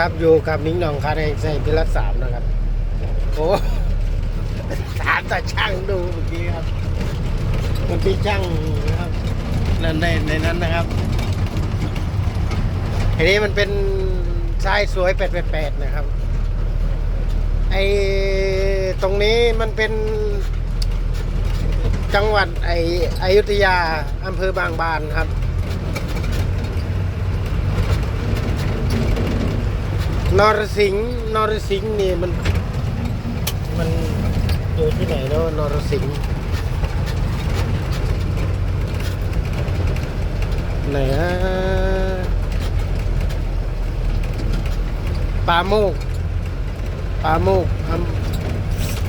ครับอยู่กับนิ้งหนองคาแรงใส่พิรัตสามนะครับ โอ้ถามแต่ช่างดูเมื่อกี้ครับเมื่อกี้ช่างนะครับนั่นในในนั้นนะครับทีนี้มันเป็นทรายสวยแปดแปดนะครับไอตรงนี้มันเป็นจังหวัดไออยุธยาอำเภอบางบานครับ นรสิงห์นรสิงห์นี่มัน มันอยู่ที่ไหนเนาะนรสิงห์ไหนฮะปาโมกปาโมก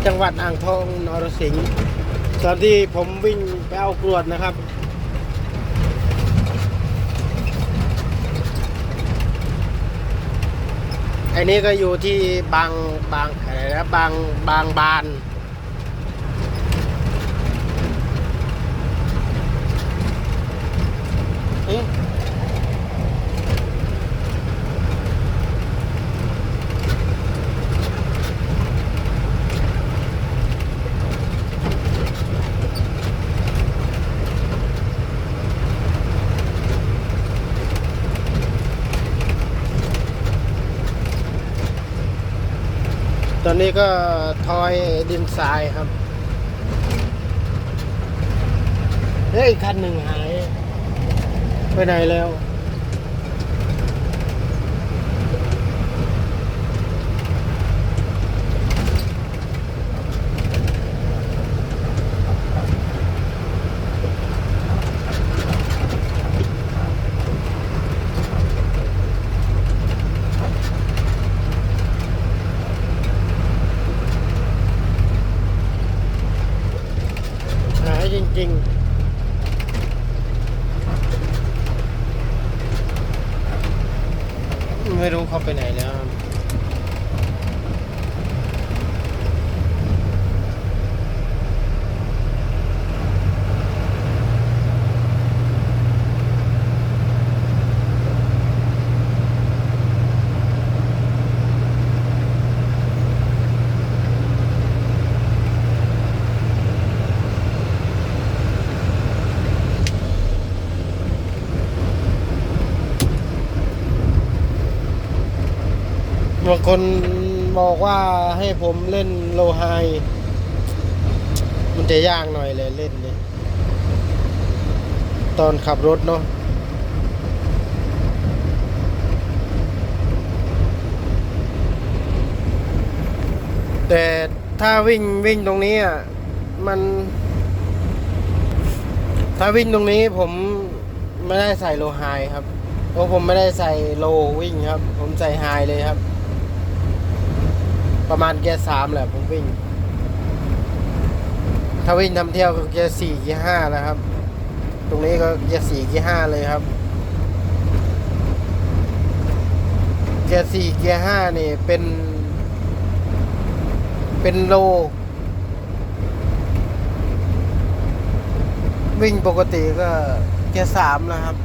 จังหวัดอ่างทองนรสิงห์ตอนที่ผมวิ่งไปเอากรวดนะครับ อ้นี้ก็อยู่ที่บางบางอะไรนะบางบางบาน นี้ก็ทอยดินทรายครับเฮ้ยอีกคันหนึ่งหาย ไปไหนแล้ว หายจริงๆ ไม่รู้เขาไปไหนแล้วครับ บางคนบอกว่าให้ผมเล่นโลไฮมันจะยากหน่อยเลยเล่นเนี่ยตอนขับรถเนาะแต่ถ้าวิ่งวิ่งตรงนี้อะมัน ถ้าวิ่งตรงนี้ผมไม่ได้ใส่โลไฮครับ เพราะผมไม่ได้ใส่โลวิ่งครับ ผมใส่ไฮเลยครับ ประมาณเกียร์สามแหละผมวิ่ง ถ้าวิ่งทำเที่ยวก็เกียร์สี่เกียร์ห้าแล้วครับ ตรงนี้ก็เกียร์สี่เกียร์ห้าเลยครับ เกียร์สี่เกียร์ห้านี่เป็น เป็นโล วิ่งปกติก็เกียร์สามนะครับ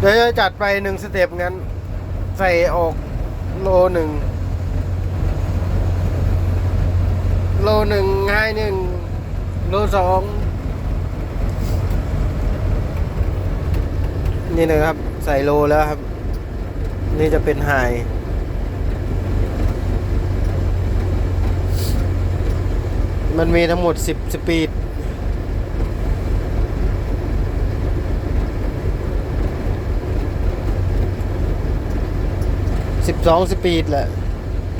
เดี๋ยวจะจัดไปหนึ่งสเต็ปงั้น ใส่ออกโลหนึ่งโลหนึ่งง่ายหนึ่งโลสองนี่นะครับ ใส่โลแล้วครับ นี่จะเป็นไฮมันมีทั้งหมด 10 สปีด 12 สปีดแหละ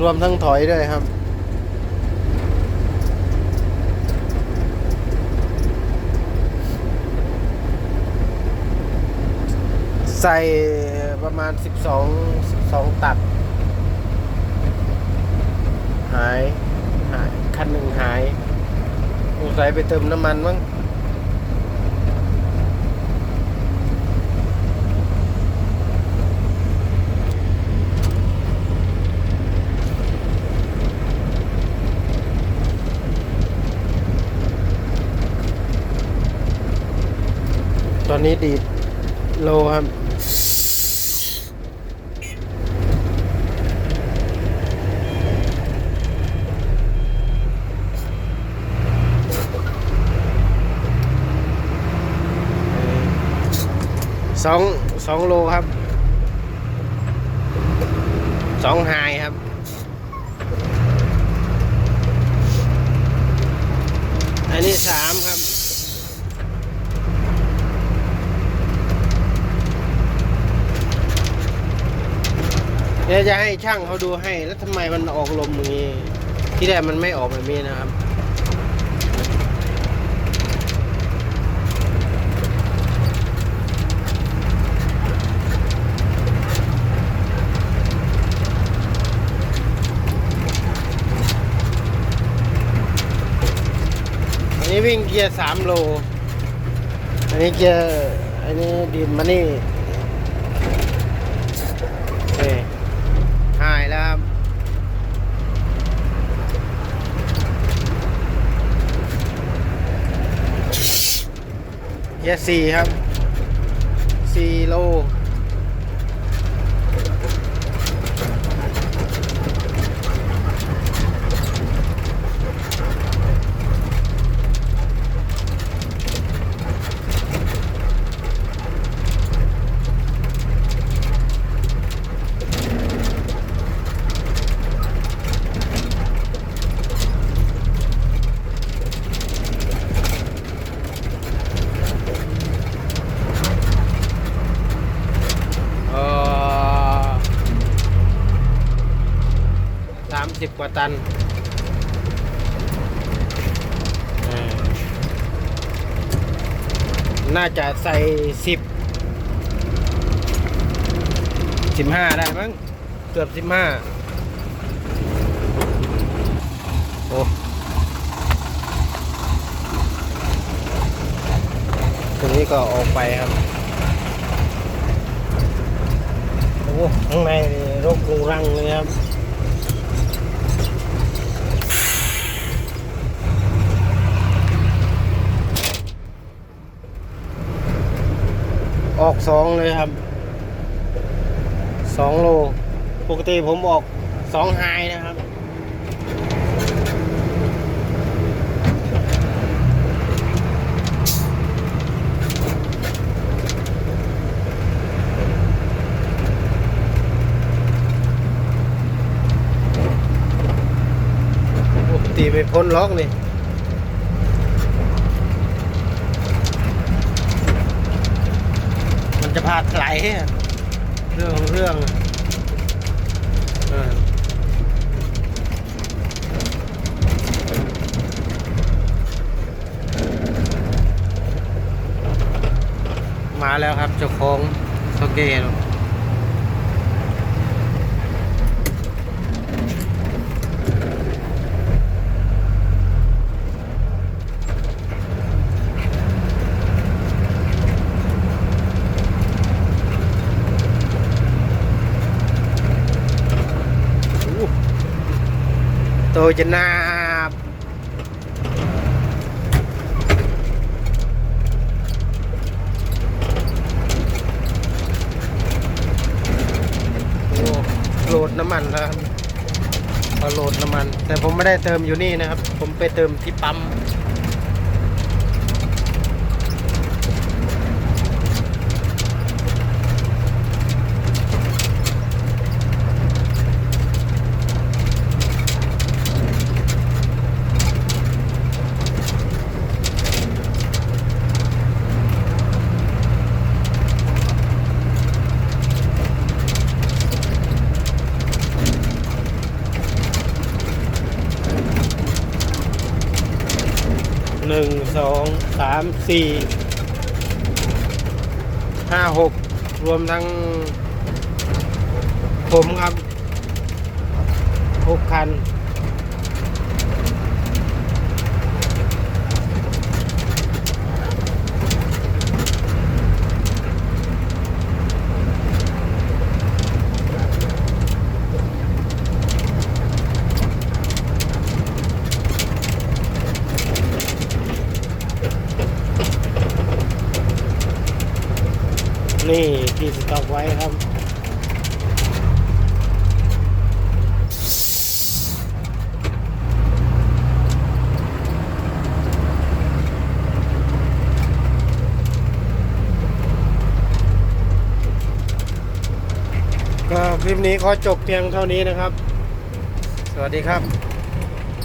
รวมทั้งถอยด้วยครับ ใส่ประมาณ 12 12 ตัด หาย หาย คันหนึ่งหายสงสัยไปเติมน้ำมันมั้ง อนนี้ดีดโลครับ สองสองโลครับ สองไฮครับ อันนี้สามครับ เดี๋ยวจะให้ช่างเขาดูให้ แล้วทำไมมันออกลมอย่างนี้ ที่แรกมันไม่ออกแบบนี้นะครับ อันนี้วิ่งเกียร์สามโล อันนี้เกียร์อันนี้ดินมานี่นี่หายแล้วครับ เกียร์สี่ครับสี่โล 30 กว่าตันน่าจะใส่ 10 15 ได้มั้ง เกือบ 15 โอ้ตรงนี้ก็ออกไปครับ โอ้ข้างในรกรุงรังเลยครับ ออกสองเลยครับสองโล ปกติผมออกสองไฮนะครับ ปกติไม่พ้นล็อกนี่ มันจะพาดไหลเรื่องของเรื่องมาแล้วครับเจ้าของโซเกต tôi trên na โอ้โหลดน้ำมันแล้วครับเอโหลดน้ำมัน แต่ผมไม่ได้เติมอยู่นี่นะครับ ผมไปเติมที่ปั๊ม หนึ่งสองสามสี่ห้าหกรวมทั้ง ผมครับหกคัน อ นี่ที่สต็อกไว้ ครับ ก็คลิปนี้ขอจบเพียงเท่านี้นะครับ สวัสดีครับ